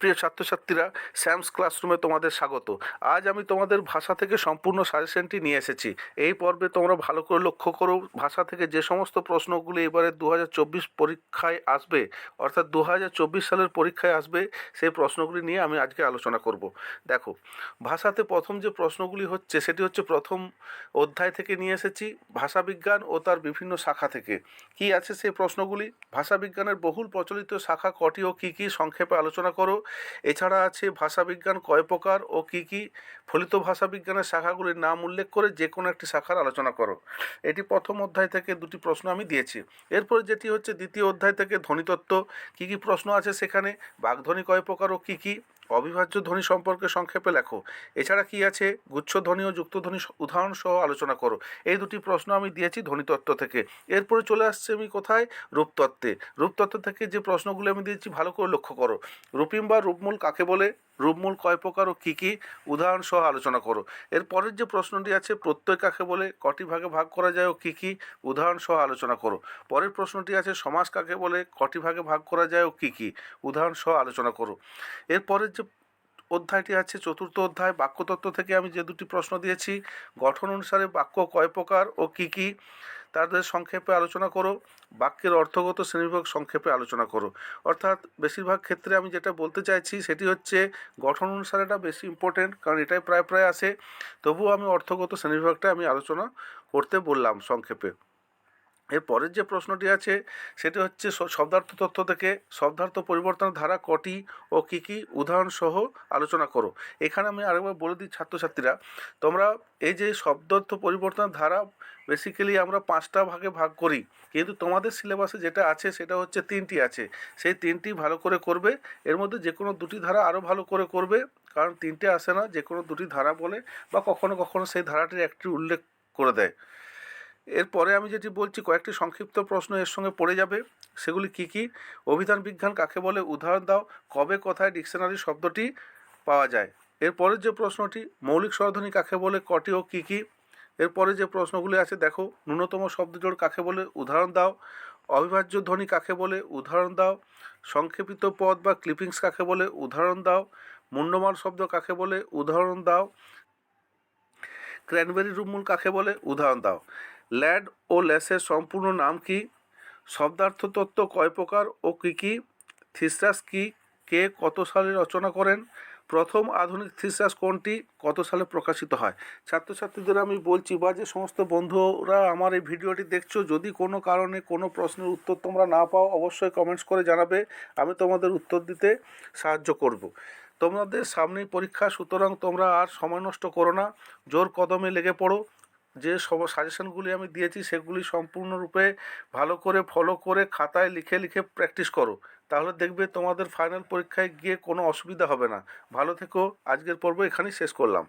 প্রিয় ছাত্রছাত্রীরা স্যামস ক্লাসরুমে তোমাদের স্বাগত। আজ আমি তোমাদের ভাষা থেকে সম্পূর্ণ সাজেশনটি নিয়ে এসেছি। এই পর্বে তোমরা ভালো করে লক্ষ্য করো, ভাষা থেকে যে সমস্ত প্রশ্নগুলি এবারে দু হাজার চব্বিশ পরীক্ষায় আসবে, অর্থাৎ দু হাজার চব্বিশ সালের পরীক্ষায় আসবে, সেই প্রশ্নগুলি নিয়ে আমি আজকে আলোচনা করব। দেখো, ভাষাতে প্রথম যে প্রশ্নগুলি হচ্ছে, সেটি হচ্ছে প্রথম অধ্যায় থেকে নিয়ে এসেছি ভাষাবিজ্ঞান ও তার বিভিন্ন শাখা থেকে। কি আছে সেই প্রশ্নগুলি? ভাষাবিজ্ঞানের বহুল প্রচলিত শাখা কটি ও কী কী সংক্ষেপে আলোচনা করো? এছাড়া আছে ভাষাবিজ্ঞান কয় প্রকার ও কি কি? ফলিত ভাষাবিজ্ঞানের শাখাগুলির নাম উল্লেখ করে যে কোনো একটি শাখার আলোচনা করো। এটি প্রথম অধ্যায় থেকে দুটি প্রশ্ন আমি দিয়েছি। এরপর যেটি হচ্ছে দ্বিতীয় অধ্যায় থেকে ধ্বনিতত্ত্ব, কি কি প্রশ্ন আছে সেখানে? বাগধ্বনি কয় প্রকার ও কী কী? অবিভাজ্য ধ্বনি সম্পর্কে সংক্ষেপে লেখো। এছাড়া কি আছে? গুচ্ছ ধ্বনি ও যুক্ত ধ্বনি উদাহরণ সহ আলোচনা করো। এই দুটি প্রশ্ন আমি দিয়েছি ধ্বনিতত্ত্ব থেকে। এরপরে চলে আসছে আমি কোথায়? রূপতত্ত্বে। রূপতত্ত্ব থেকে যে প্রশ্নগুলো আমি দিয়েছি ভালো করে লক্ষ্য করো। রূপিম বা রূপমূল কাকে বলে? রূপমূল কয় প্রকার ও কী কী উদাহরণ সহ আলোচনা করো। এর পরের যে প্রশ্নটি আছে, প্রত্যয় কাকে বলে, কটি ভাগে ভাগ করা যায় ও কী কী উদাহরণ সহ আলোচনা করো। পরের প্রশ্নটি আছে সমাজ কাকে বলে, কটি ভাগে ভাগ করা যায় ও কী কী উদাহরণ সহ আলোচনা করো। এর পরের যে অধ্যায়টি আছে, চতুর্থ অধ্যায়, বাক্যতত্ত্ব থেকে আমি যে দুটি প্রশ্ন দিয়েছি, গঠন অনুসারে বাক্য কয় প্রকার ও কী কী তাদের সংক্ষেপে আলোচনা করো, বাক্যের অর্থগত শ্রেণীবিভাগ সংক্ষেপে আলোচনা করো। অর্থাৎ বেশিরভাগ ক্ষেত্রে আমি যেটা বলতে চাইছি সেটি হচ্ছে গঠন অনুসারে এটা বেশি ইম্পর্টেন্ট কারণ এটাই প্রায় প্রায় আসে। তবুও আমি অর্থগত শ্রেণীবিভাগটা আমি আলোচনা করতে বললাম সংক্ষেপে। এর পরের যে প্রশ্নটি আছে, সেটি হচ্ছে শব্দার্থ তথ্য থেকে শব্দার্থ পরিবর্তনের ধারা কটি ও কী কী? উদাহরণ সহ আলোচনা করো। এখানে আমি আরেকবার বলে দিই ছাত্রছাত্রীরা, তোমরা এই যে শব্দার্থ পরিবর্তনের ধারা বেসিক্যালি আমরা পাঁচটা ভাগে ভাগ করি। কিন্তু তোমাদের সিলেবাসে যেটা আছে, সেটা হচ্ছে তিনটি আছে। সেই তিনটি ভালো করে করবে। এর মধ্যে যে কোনো দুটি ধারা আরও ভালো করে করবে। কারণ তিনটে আসে না যে কোনো দুটি ধারা বলে বা কখনো কখনো সেই ধারাটির একটি উল্লেখ করে দেয়। এরপরে আমি যেটি বলছি, কয়েকটি সংক্ষিপ্ত প্রশ্ন এর সঙ্গে পড়ে যাবে। সেগুলি কি কি? অভিধান বিজ্ঞান কাকে বলে? উদাহরণ দাও। কবে, কোথায় ডিকশনারি শব্দটি পাওয়া যায়? এরপরের যে প্রশ্নটি, মৌলিক স্বরধ্বনি কাকে বলে? কটি ও কী কী? এরপরে যে প্রশ্নগুলি আছে, দেখো, ন্যূনতম শব্দজোড় কাকে বলে? উদাহরণ দাও। অবিভাজ্য ধ্বনি কাকে বলে? উদাহরণ দাও। সংক্ষেপিত পদ বা ক্লিপিংস কাকে বলে? উদাহরণ দাও। মুন্ডমান শব্দ কাকে বলে? উদাহরণ দাও। ক্র্যানবেরি রুমমূল কাকে বলে? উদাহরণ দাও। ল্যাড ও ল্যাসের সম্পূর্ণ নাম কি? শব্দার্থ তত্ত্ব কয় প্রকার ও কী কী? থিসরাস কি? কে কত সালে রচনা করেন? প্রথম আধুনিক থিসরাস কোনটি? কত সালে প্রকাশিত হয়? ছাত্রছাত্রীদের আমি বলছি, বা যে সমস্ত বন্ধুরা আমার এই ভিডিওটি দেখছ, যদি কোনো কারণে কোনো প্রশ্নের উত্তর তোমরা না পাও, অবশ্যই কমেন্টস করে জানাবে। আমি তোমাদের উত্তর দিতে সাহায্য করব। তোমাদের সামনেই পরীক্ষা, সুতরাং তোমরা আর সময় নষ্ট করো না। জোর কদমে লেগে পড়ো। যে সব সাজেশনগুলি আমি দিয়েছি, সেগুলি সম্পূর্ণরূপে ভালো করে ফলো করে খাতায় লিখে লিখে প্র্যাকটিস করো। তাহলে দেখবে তোমাদের ফাইনাল পরীক্ষায় গিয়ে কোনো অসুবিধা হবে না। ভালো থেকো, আজকের পর্ব এখানেই শেষ করলাম।